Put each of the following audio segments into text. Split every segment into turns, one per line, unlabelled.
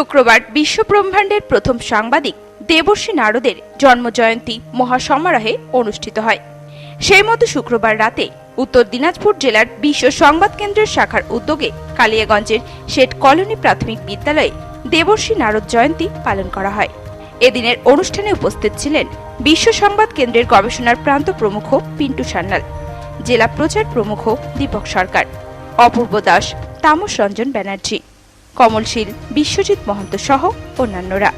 শুক্রবার বিশ্বব্রহ্মাণ্ডের প্রথম সাংবাদিক দেবর্ষী নারদের জন্মজয়ন্তী মহাসমারোহে অনুষ্ঠিত হয়। সেই মতো শুক্রবার রাতে উত্তর দিনাজপুর জেলার বিশ্ব সংবাদ কেন্দ্রের শাখার উদ্যোগে কালিয়াগঞ্জের শেঠ কলোনি প্রাথমিক বিদ্যালয়ে দেবর্ষী নারদ জয়ন্তী পালন করা হয়। এদিনের অনুষ্ঠানে উপস্থিত ছিলেন বিশ্ব সংবাদ কেন্দ্রের গবেষণার প্রান্ত প্রমুখ পিন্টু সান্যাল, জেলা প্রচার প্রমুখ দীপক সরকার, অপূর্ব দাস তামস রঞ্জন ব্যানার্জি। কমলশীল, বিশ্বজিৎ মহন্ত সহ অন্যান্যরা।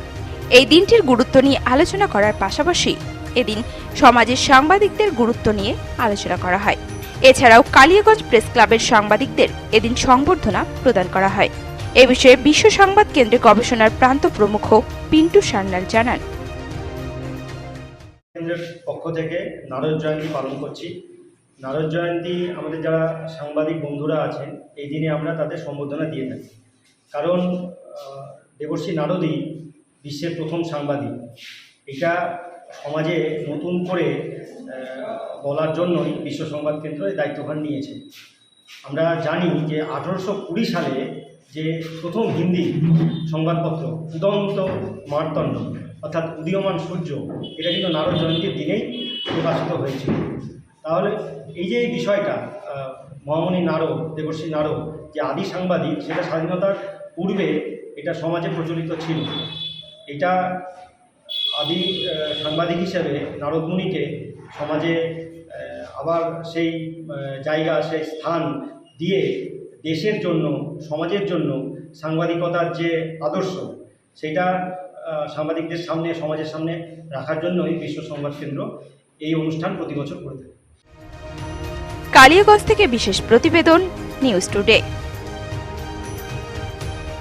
এই দিনটির গুরুত্ব নিয়ে আলোচনা করার পাশাপাশি এদিন সমাজের সাংবাদিকদের গুরুত্ব নিয়ে আলোচনা করা হয়। এছাড়াও কালিয়াগঞ্জ প্রেস ক্লাবের সাংবাদিকদের এদিন সংবর্ধনা প্রদান করা হয়। এ বিষয়ে বিশ্ব সংবাদ কেন্দ্রে গবেষণার প্রান্ত প্রমুখ পিন্টু সান্যাল জানান।
পক্ষ থেকে নারদ জয়ন্তী পালন করছি। নারদ জয়ন্তী আমাদের যারা সাংবাদিক বন্ধুরা আছেন, এই দিনে আমরা তাদের সম্বোধনা দিয়ে থাকি। কারণ আহ, দেবর্ষী নারদই বিশ্বের প্রথম সাংবাদিক। এটা সমাজে নতুন করে বলার জন্যই বিশ্ব সংবাদ কেন্দ্র এই দায়িত্বভার নিয়েছে। আমরা জানি যে আঠারোশো কুড়ি সালে যে প্রথম হিন্দি সংবাদপত্র উদন্ত মার্তণ্ড অর্থাৎ উদীয়মান সূর্য এটা কিন্তু নারদ জয়ন্তীর দিনেই প্রকাশিত হয়েছিল। তাহলে এই যে এই বিষয়টা মহামণি নারদ দেবশ্রী নারদ যে আদি সাংবাদিক, সেটা স্বাধীনতার পূর্বে এটা সমাজে প্রচলিত ছিল। এটা আদি সাংবাদিক হিসেবে নারদমুনিকে সমাজে আবার সেই জায়গা, সেই স্থান দিয়ে দেশের জন্য, সমাজের জন্য সাংবাদিকতার যে আদর্শ, সেটা সাংবাদিকদের সামনে, সমাজের সামনে রাখার জন্যই বিশ্ব সংবাদ কেন্দ্র এই অনুষ্ঠান প্রতি বছর করে থাকে।
কালিয়াগঞ্জ থেকে বিশেষ প্রতিবেদন নিউজ টুডে